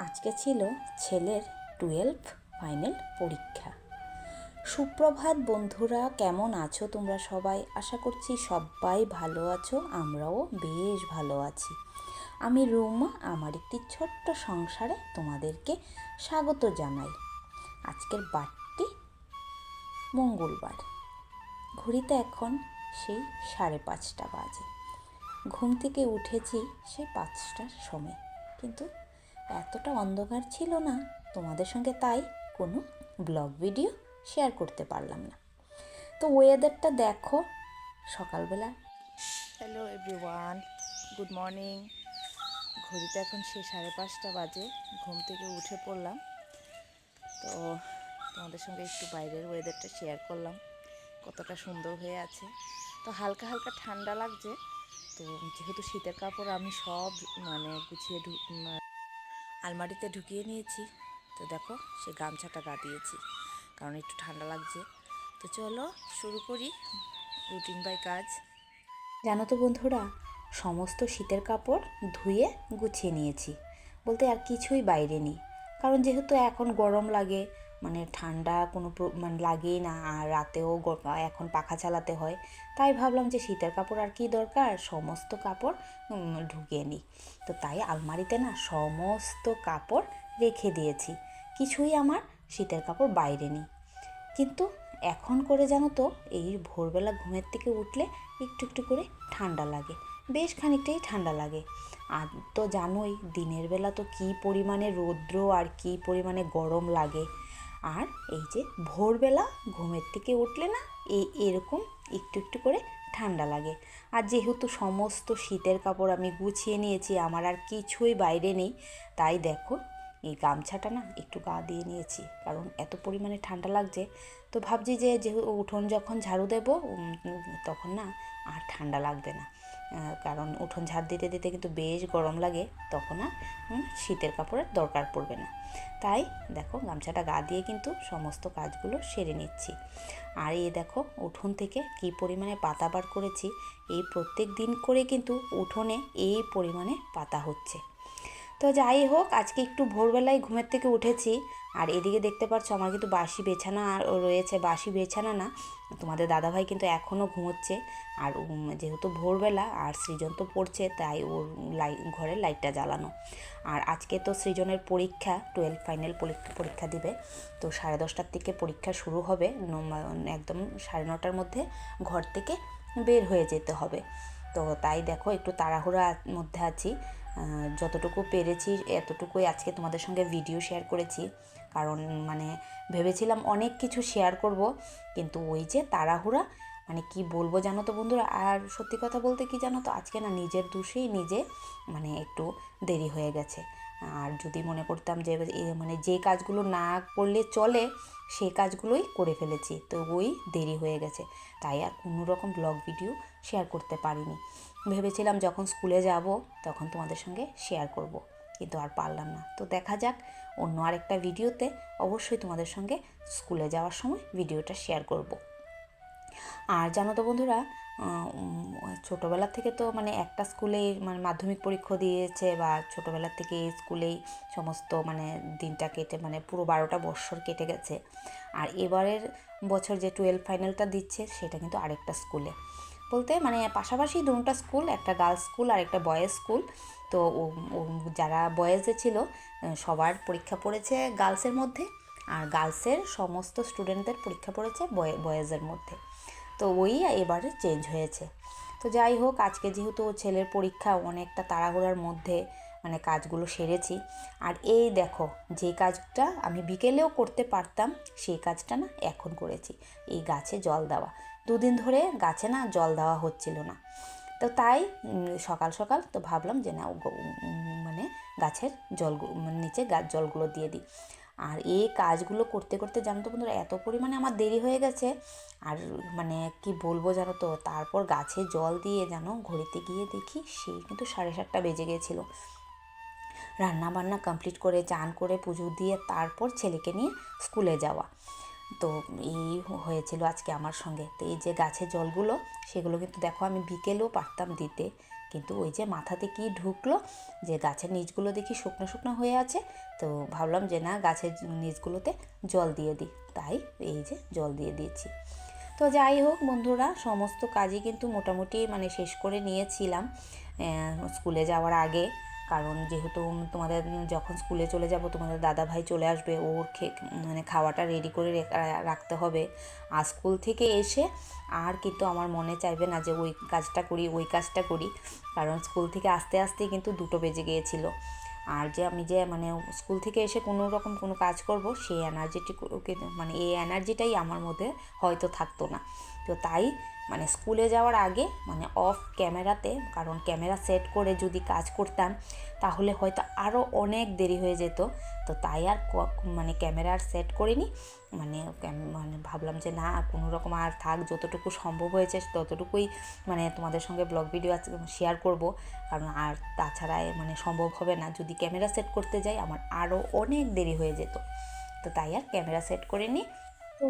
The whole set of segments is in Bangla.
আজকে ছিল ছেলের টুয়েলভ ফাইনাল পরীক্ষা। সুপ্রভাত বন্ধুরা, কেমন আছো তোমরা সবাই? আশা করছি সবাই ভালো আছো, আমরাও বেশ ভালো আছি। আমি রুমা, আমার একটি ছোট্ট সংসারে তোমাদেরকে স্বাগত জানাই। আজকের বারটি মঙ্গলবার। ঘড়িতে এখন সেই সাড়ে পাঁচটা বাজে। ঘুম থেকে উঠেছি সেই পাঁচটার সময়। কিন্তু এতটা অন্ধকার ছিল না, তোমাদের সঙ্গে তাই কোনো ব্লগ ভিডিও শেয়ার করতে পারলাম না। তো ওয়েদারটা দেখো, সকালবেলা। হ্যালো এভরিওয়ান গুড মর্নিং ঘড়িতে এখন সে সাড়ে পাঁচটা বাজে, ঘুম থেকে উঠে পড়লাম। তো তোমাদের সঙ্গে একটু বাইরের ওয়েদারটা শেয়ার করলাম, কতটা সুন্দর হয়ে আছে। তো হালকা হালকা ঠান্ডা লাগছে, তো যেহেতু শীতের কাপড় আমি সব মানে গুছিয়ে আলমারিতে ঢুকিয়ে নিয়েছি। তো দেখো, সে গামছাটা গা দিয়েছি, কারণ একটু ঠান্ডা লাগছে। তো চলো, শুরু করি রুটিন বাই কাজ। জানো তো বন্ধুরা, সমস্ত শীতের কাপড় ধুয়ে গুছিয়ে নিয়েছি। বলতে আর কিছুই বাইরে নেই। কারণ যেহেতু এখন গরম লাগে মানে ঠান্ডা কোনো মানে লাগেই না। আর রাতেও এখন পাখা চালাতে হয়। তাই ভাবলাম যে শীতের কাপড় আর কি দরকার? সমস্ত কাপড় ঢুকিয়ে নিই। তো তাই আলমারিতে না সমস্ত কাপড় রেখে দিয়েছি। কিছুই আমার শীতের কাপড় বাইরে নেই। কিন্তু এখন করে জানো তো, এই ভোরবেলা ঘুমের থেকে উঠলে একটু একটু করে ঠান্ডা লাগে। বেশ খানিকটাই ঠান্ডা লাগে। আর তো জানোই, দিনের বেলা তো কী পরিমাণে রৌদ্র আর কী পরিমাণে গরম লাগে। আর এই যে ভোরবেলা ঘুমের থেকে উঠলে না এই এরকম একটু একটু করে ঠান্ডা লাগে। আর যেহেতু সমস্ত শীতের কাপড় আমি গুছিয়ে নিয়েছি, আমার আর কিছুই বাইরে নেই, তাই দেখো এই গামছাটা না একটু গা দিয়ে নিয়েছি, কারণ এত পরিমাণে ঠান্ডা লাগছে। তো ভাবছি যে, যেহেতু উঠোন যখন ঝাড়ু দেবো তখন না আর ঠান্ডা লাগবে না। কারণ উঠোন ঝাড় দিতে দিতে কিন্তু বেশ গরম লাগে, তখন আর শীতের কাপড়ের দরকার পড়বে না। তাই দেখো গামছাটা গা দিয়ে কিন্তু সমস্ত কাজগুলো সেরে নিচ্ছি। আর এই দেখো উঠোন থেকে কি পরিমাণে পাতা বার করেছি, এই প্রত্যেক দিন করে কিন্তু উঠোনে এই পরিমাণে পাতা হচ্ছে। তো যাই হোক, আজকে একটু ভোরবেলায় ঘুমের থেকে উঠেছি, আর এদিকে দেখতে পাচ্ছ আমার কিন্তু বাসি বেছানা আর রয়েছে, বাসি বেছানা না তোমাদের দাদাভাই কিন্তু এখনও ঘুমোচ্ছে আর যেহেতু ভোরবেলা আর সৃজন তো পড়ছে, তাই ওর লাই, ঘরের লাইটটা জ্বালানো। আর আজকে তো সৃজনের পরীক্ষা টুয়েলভ ফাইনাল পরীক্ষা দিবে। তো সাড়ে দশটার থেকে পরীক্ষা শুরু হবে। একদম সাড়ে নটার মধ্যে ঘর থেকে বের হয়ে যেতে হবে। তো তাই দেখো, একটু তাড়াহুড়ার মধ্যে আছি। যতটুকু পেরেছি, এতটুকুই আজকে তোমাদের সঙ্গে ভিডিও শেয়ার করেছি। কারণ মানে ভেবেছিলাম অনেক কিছু শেয়ার করব, কিন্তু ওই যে তাড়াহুড়া মানে কি বলব জানো তো বন্ধুরা? আর সত্যি কথা বলতে কি জানো তো, আজকে না নিজের দোষেই নিজে মানে একটু দেরি হয়ে গেছে। আর যদি মনে করতাম যে মানে যে কাজগুলো না করলে চলে সেই কাজগুলোই করে ফেলেছি, তো ওই দেরি হয়ে গেছে। তাই আর কোনো রকম ব্লগ ভিডিও শেয়ার করতে পারিনি। ভেবেছিলাম যখন স্কুলে যাব, তখন তোমাদের সঙ্গে শেয়ার করব, কিন্তু আর পারলাম না। তো দেখা যাক অন্য আরেকটা ভিডিওতে অবশ্যই তোমাদের সঙ্গে স্কুলে যাওয়ার সময় ভিডিওটা শেয়ার করব। আর জানো তো বন্ধুরা ছোটোবেলা থেকে তো মানে একটা স্কুলেই মানে মাধ্যমিক পরীক্ষা দিয়েছে বা ছোটোবেলা থেকে স্কুলেই সমস্ত মানে দিনটা কেটে মানে পুরো বারোটা বৎসর কেটে গেছে। আর এবারের বছর যে টুয়েলভ ফাইনালটা দিচ্ছে, সেটা কিন্তু আরেকটা স্কুলে। বলতে মানে পাশাপাশি দুটা স্কুল, একটা গার্লস স্কুল আর একটা বয়েজ স্কুল তো যারা বয়েজে ছিল সবার পরীক্ষা পড়েছে গার্লসের মধ্যে আর গার্লসের সমস্ত স্টুডেন্টদের পরীক্ষা পড়েছে বয়ে বয়েজের মধ্যে। তো ওই এবারে চেঞ্জ হয়েছে। তো যাই হোক, আজকে যেহেতু ছেলের পরীক্ষা অনেকটা তাড়াহুড়ার মধ্যে মানে কাজগুলো সেরেছি। আর এই দেখো, যে কাজটা আমি বিকেলেও করতে পারতাম, সেই কাজটা না এখন করেছি। এই গাছে জল দেওয়া। দুদিন ধরে গাছে না জল দেওয়া হচ্ছিল না। তো তাই সকাল সকাল তো ভাবলাম যে না মানে গাছের জল নিচে গাছ জলগুলো দিয়ে দিই। আর এই কাজগুলো করতে করতে জানো তো বন্ধুরা, এত পরিমাণে আমার দেরি হয়ে গেছে। আর মানে কি বলব জানো তো, তারপর গাছে জল দিয়ে জানো ঘড়িতে গিয়ে দেখি সেই কিন্তু সাড়ে সাতটা বেজে গিয়েছিল রান্না বান্না কমপ্লিট করে, চান করে, পুজো দিয়ে তারপর ছেলেকে নিয়ে স্কুলে যাওয়া। তো এই হয়েছিল আজকে আমার সঙ্গে। তো এই যে গাছের জলগুলো, সেগুলো কিন্তু দেখো আমি বিকেলেও পারতাম দিতে। কিন্তু ওই যে মাথাতে কি ঢুকলো, যে গাছের নিচগুলো দেখি শুকনো শুকনো হয়ে আছে, তো ভাবলাম যে না, গাছের নিচগুলোতে জল দিয়ে দিই। তাই এই যে জল দিয়ে দিয়েছি। তো যাই হোক বন্ধুরা, সমস্ত কাজই কিন্তু মোটামুটি মানে শেষ করে নিয়েছিলাম স্কুলে যাওয়ার আগে। কারণ যেহেতু তোমাদের যখন স্কুলে চলে যাব, তোমাদের দাদা ভাই চলে আসবে, ওর মানে খাওয়াটা রেডি করে রাখতে হবে। আর স্কুল থেকে এসে আর কিন্তু আমার মনে চাইবে না যে ওই কাজটা করি, ওই কাজটা করি। কারণ স্কুল থেকে আস্তে আস্তে কিন্তু দুটো বেজে গিয়েছিল। আর যে আমি যে মানে স্কুল থেকে এসে কোনো রকম কোনো কাজ করব, সেই এনার্জিটি মানে এই এনার্জিটাই আমার মধ্যে হয়তো থাকতো না। তো তাই মানে স্কুলে যাওয়ার আগে মানে অফ ক্যামেরাতে, কারণ ক্যামেরা সেট করে যদি কাজ করতাম, তাহলে হয়তো আরও অনেক দেরি হয়ে যেত। তো তাই আর মানে ক্যামেরা আর সেট করিনি। মানে মানে ভাবলাম যে না, কোনো রকম আর থাক, যতটুকু সম্ভব হয়েছে ততটুকুই মানে তোমাদের সঙ্গে ব্লগ ভিডিও আজকে শেয়ার করব। কারণ আর তাছাড়া মানে সম্ভব হবে না। যদি ক্যামেরা সেট করতে যাই, আমার আরও অনেক দেরি হয়ে যেত। তো তাই আর ক্যামেরা সেট করিনি। তো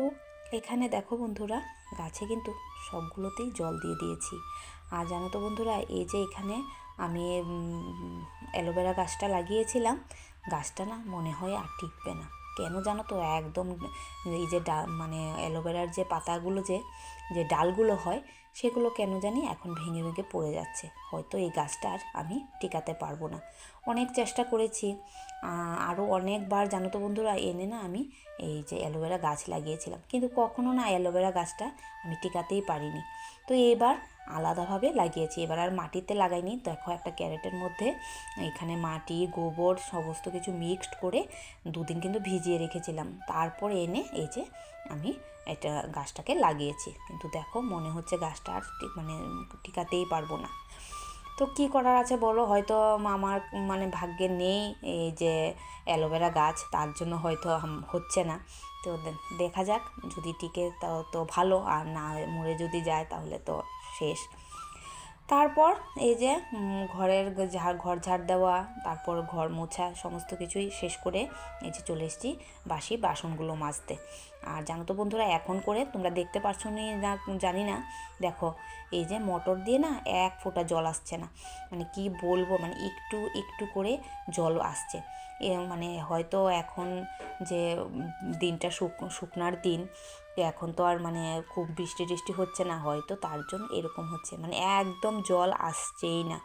এখানে দেখো বন্ধুরা, গাছে কিন্তু সবগুলোতেই জল দিয়ে দিয়েছি। আর জানো তো বন্ধুরা, এই যে এখানে আমি অ্যালোভেরা গাছটা লাগিয়েছিলাম, গাছটা না মনে হয় আর টিকবে না। কেন জানো তো, একদম এই যে ডা মানে অ্যালোভেরার যে পাতাগুলো যে যে ডালগুলো হয়, সেগুলো কেন জানি এখন ভেঙে ভেঙে পড়ে যাচ্ছে। হয়তো এই গাছটা আর আমি টিকাতে পারব না। অনেক চেষ্টা করেছি। আরও অনেকবার, জানো তো বন্ধুরা, এনে না আমি এই যে অ্যালোভেরা গাছ লাগিয়েছিলাম। কিন্তু কখনো না অ্যালোভেরা গাছটা আমি টিকাতেই পারিনি। তো এবার আলাদাভাবে লাগিয়েছি। এবার আর মাটিতে লাগাইনি। দেখো একটা ক্যারেটের মধ্যে এখানে মাটি, গোবর সমস্ত কিছু মিক্সড করে দুদিন কিন্তু ভিজিয়ে রেখেছিলাম। তারপর এনে এই যে আমি এটা গাছটাকে লাগিয়েছি। কিন্তু দেখো মনে হচ্ছে গাছটা আর মানে টিকাতেই পারব না। তো কি করার আছে বলো? হয়তো আমার মানে ভাগ্যে নেই এই যে অ্যালোভেরা গাছ, তার জন্য হয়তো হচ্ছে না। তো দেখা যাক, যদি টিকে তো তো ভালো, আর না মরে যদি যায় তাহলে তো শেষ। তারপর এই যে ঘরের ঝাড় ঘর ঝাড় দেওয়া, তারপর ঘর মোছা, সমস্ত কিছুই শেষ করে এই যে চলে এসেছি বাসি বাসনগুলো মাজতে। আর জানো তো বন্ধুরা, এখন করে তোমরা দেখতে পাচ্ছ নি না জানি না। দেখো, এই যে মোটর দিয়ে না এক ফোঁটা জল আসছে না। মানে কি বলব মানে একটু একটু করে জল আসছে। এ মানে হয়তো এখন যে দিনটা শুক, শুকনার দিন এখন তো আর মানে খুব বৃষ্টি টিষ্টি হচ্ছে না হয়তো, তার জন্য এরকম হচ্ছে। মানে একদম জল আসছেই না।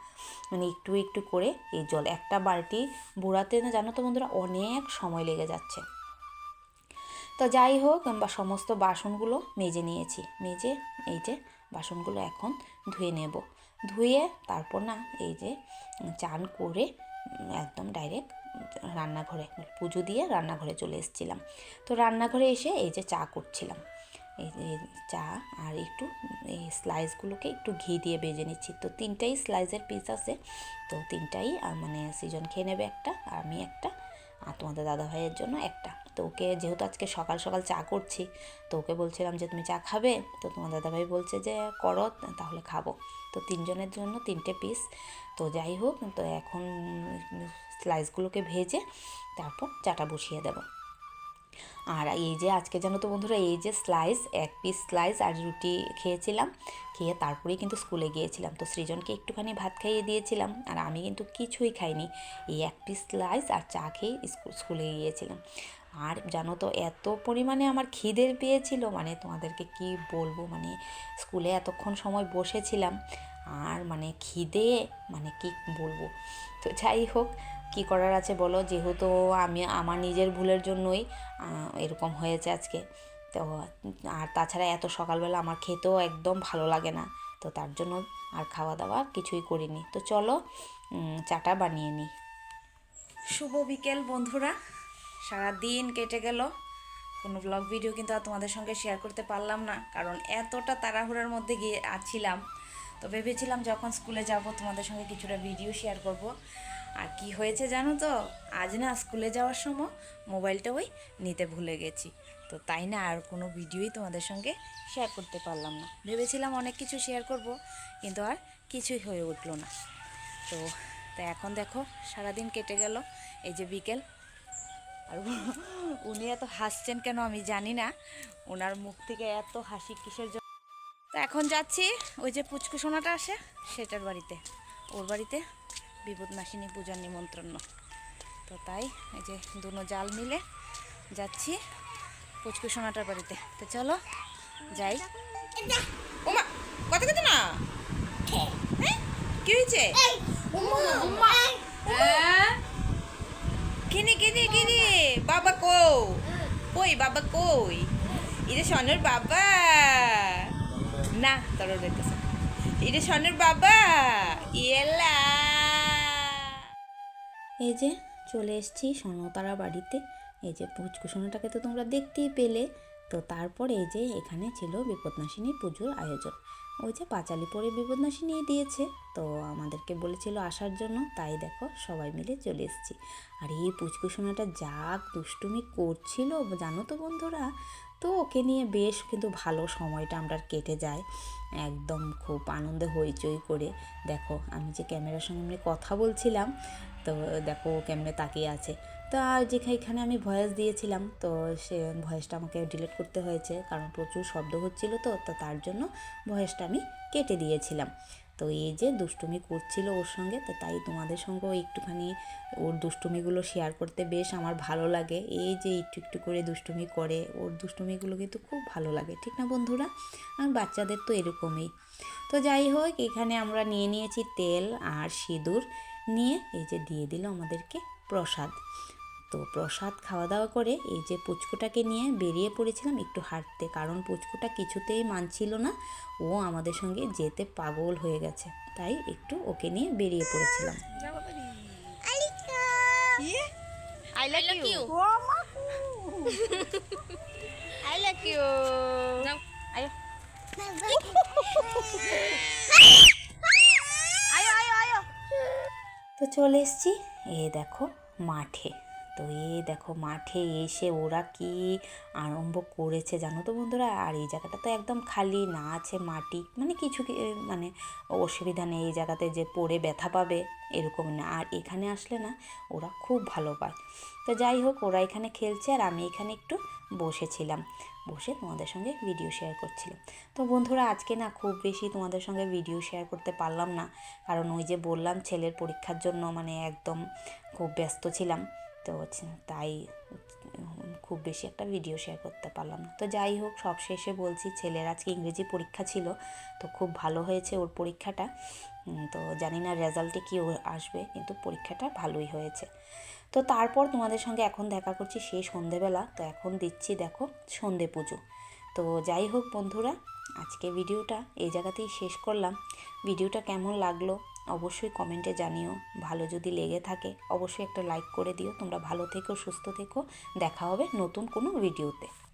মানে একটু একটু করে এই জল, একটা বালতি বুড়াতে না জানো তো বন্ধুরা, অনেক সময় লেগে যাচ্ছে। তো যাই হোক, বা সমস্ত বাসনগুলো মেজে নিয়েছি। মেজে এই যে বাসনগুলো এখন ধুয়ে নেব। ধুয়ে তারপর না এই যে চান করে একদম ডাইরেক্ট রান্নাঘরে, পুজো দিয়ে রান্নাঘরে চলে এসেছিলাম। তো রান্নাঘরে এসে এই যে চা করছিলাম। এই যে চা আর একটু এই স্লাইসগুলোকে একটু ঘি দিয়ে বেজে নিচ্ছি। তো তিনটাই স্লাইসের পিস আছে। তো তিনটাই মানে সিজন খেয়ে নেবে একটা আর আমি একটা আর তোমাদের দাদা ভাইয়ের জন্য একটা। তো ওকে যেহেতু আজকে সকাল সকাল চা করছি, তো ওকে বলছিলাম যে, তুমি চা খাবে? তো তোমার দাদাভাই বলছে যে, করো, তাহলে খাব। তো তিনজনের জন্য তিনটে পিস তো যাই হোক, তো এখন স্লাইসগুলোকে ভেজে তারপর চাটা বসিয়ে দেবো। আর এই যে আজকে জানো তো বন্ধুরা, এই যে স্লাইস এক পিস স্লাইস আর রুটি খেয়েছিলাম, খেয়ে তারপরেই কিন্তু স্কুলে গিয়েছিলাম। তো সৃজনকে একটুখানি ভাত খাইয়ে দিয়েছিলাম, আর আমি কিন্তু কিছুই খাইনি। এই এক পিস স্লাইস আর চা খেয়ে স্কুলে গিয়েছিলাম। আর জানো তো, এত পরিমাণে আমার খিদের পেয়েছিল মানে তোমাদেরকে কি বলব মানে স্কুলে এতক্ষণ সময় বসেছিলাম, আর মানে খিদে মানে কি বলব। তো যাই হোক, কি করার আছে বলো, যেহেতু আমি, আমার নিজের ভুলের জন্যই এরকম হয়েছে আজকে। তো, আর তাছাড়া এত সকালবেলা আমার খেতেও একদম ভালো লাগে না, তো তার জন্য আর খাওয়া দাওয়া কিছুই করিনি। তো চলো চাটা বানিয়ে নিই। শুভ বিকেল বন্ধুরা। সারা দিন কেটে গেল। কোনো ব্লগ ভিডিও কিন্তু আর তোমাদের সঙ্গে শেয়ার করতে পারলাম না, কারণ এতটা তাড়াহুড়ার মধ্যে গিয়ে আছিলাম। তো ভেবেছিলাম যখন স্কুলে যাব, তোমাদের সঙ্গে কিছুটা ভিডিও শেয়ার করব। আর কি হয়েছে জানো তো? আজ না স্কুলে যাওয়ার সময় মোবাইলটা ওই নিতে ভুলে গেছি। তো তাই না আর কোনো ভিডিওই তোমাদের সঙ্গে শেয়ার করতে পারলাম না। ভেবেছিলাম অনেক কিছু শেয়ার করব, কিন্তু আর কিছুই হয়ে উঠল না। তো তো এখন দেখো, সারাদিন কেটে গেল। এই যে বিকেল আর উনি এত হাসছেন কেন আমি জানি না। ওনার মুখ থেকে এত হাসি কিসের জন্য? তো এখন যাচ্ছি ওই যে পুচকু সোনাটা আসে সেটার বাড়িতে। ওর বাড়িতে বিপদনাশিনী পূজার নিমন্ত্রণ। তো তাই এই যে দুনো জাল মিলে যাচ্ছি পুচকু সোনাটার বাড়িতে। তো চলো যাই। ওমা কত কত না? হ্যাঁ? কি হয়েছে হ্যাঁ? কিনে কিনে কিনে। বাবা কো কই বাবা কই? এটা সনের বাবা। না তোর দেখতেছে এটা সনের বাবা, ইয়েলা। এই যে চলে এসেছি সোনতারা বাড়িতে। এই যে পুচকুসোনাটাকে তো তোমরা দেখতেই পেলে। তো তারপর এই যে এখানে ছিল বিপদনাশিনী পুজোর আয়োজন। ওই যে পাঁচালি পরে বিপদনাশিনী দিয়েছে। তো আমাদেরকে বলেছিল আসার জন্য, তাই দেখো সবাই মিলে চলে এসেছি। আর এই পুচকুসোনাটা যা দুষ্টুমি করছিল জানো তো বন্ধুরা? তো ওকে নিয়ে বেশ কিন্তু ভালো সময়টা আমরা কেটে যায়। একদম খুব আনন্দে হইচই করে। দেখো আমি যে ক্যামেরার সঙ্গে কথা বলছিলাম, তো দেখো ও কেমনে তাকিয়ে আছে। তো যেখানে এখানে আমি ভয়েস দিয়েছিলাম, তো সে ভয়েসটা আমাকে ডিলিট করতে হয়েছে। কারণ প্রচুর শব্দ হচ্ছিল তো তো তার জন্য ভয়েসটা আমি কেটে দিয়েছিলাম। তো এই যে দুষ্টুমি করছিল ওর সঙ্গে, তো তাই তোমাদের সঙ্গেও একটুখানি ওর দুষ্টুমিগুলো শেয়ার করতে বেশ আমার ভালো লাগে। এই যে একটু একটু করে দুষ্টুমি করে, ওর দুষ্টুমিগুলো কিন্তু খুব ভালো লাগে, ঠিক না বন্ধুরা? আর বাচ্চাদের তো এরকমই। তো যাই হোক, এখানে আমরা নিয়ে নিয়েছি তেল আর সিঁদুর, নিয়ে এই যে দিয়ে দিল আমাদেরকে প্রসাদ। তো প্রসাদ খাওয়া দাওয়া করে এই যে পুচকুটাকে নিয়ে বেরিয়ে পড়েছিলাম একটু হাঁটতে। কারণ পুচকুটা কিছুতেই মানছিল না। ও আমাদের সঙ্গে যেতে পাগল হয়ে গেছে। তাই একটু ওকে নিয়ে বেরিয়ে পড়েছিলাম। I like you I like you আয়ো। আয়ো আয়ো আয়ো। তো চলে এসেছি। এ দেখো মাঠে। তো এ দেখো মাঠে এসে ওরা কি আরম্ভ করেছে জানো তো বন্ধুরা? আর এই জায়গাটা তো একদম খালি না আছে মাটি। মানে কিছু মানে অসুবিধা নেই এই জায়গাতে যে পড়ে ব্যথা পাবে এরকম না। আর এখানে আসলে না ওরা খুব ভালো পায়। তো যাই হোক, ওরা এখানে খেলছে আর আমি এখানে একটু বসেছিলাম। বসে তোমাদের সঙ্গে ভিডিও শেয়ার করছিলাম। তো বন্ধুরা, আজকে না খুব বেশি তোমাদের সঙ্গে ভিডিও শেয়ার করতে পারলাম না। কারণ ওই যে বললাম ছেলের পরীক্ষার জন্য মানে একদম খুব ব্যস্ত ছিলাম। তো তাই খুব বেশি একটা ভিডিও শেয়ার করতে পারলাম না। তো যাই হোক সব শেষে বলছি, ছেলের আজকে ইংরেজি পরীক্ষা ছিল, তো খুব ভালো হয়েছে ওর পরীক্ষাটা। তো জানি না রেজাল্টে কী আসবে, কিন্তু পরীক্ষাটা ভালোই হয়েছে। তো তারপর তোমাদের সঙ্গে এখন দেখা করছি, সেই সন্ধেবেলা। তো এখন দিচ্ছি, দেখো, সন্ধে পুজো। তো যাই হোক বন্ধুরা, আজকে ভিডিওটা এই জায়গাতেই শেষ করলাম। ভিডিওটা কেমন লাগল? অবশ্যই কমেন্টে জানিও। ভালো যদি লেগে থাকে, অবশ্যই একটা লাইক করে দিও। তোমরা ভালো থেকো, সুস্থ থেকো। দেখা হবে নতুন কোনো ভিডিওতে।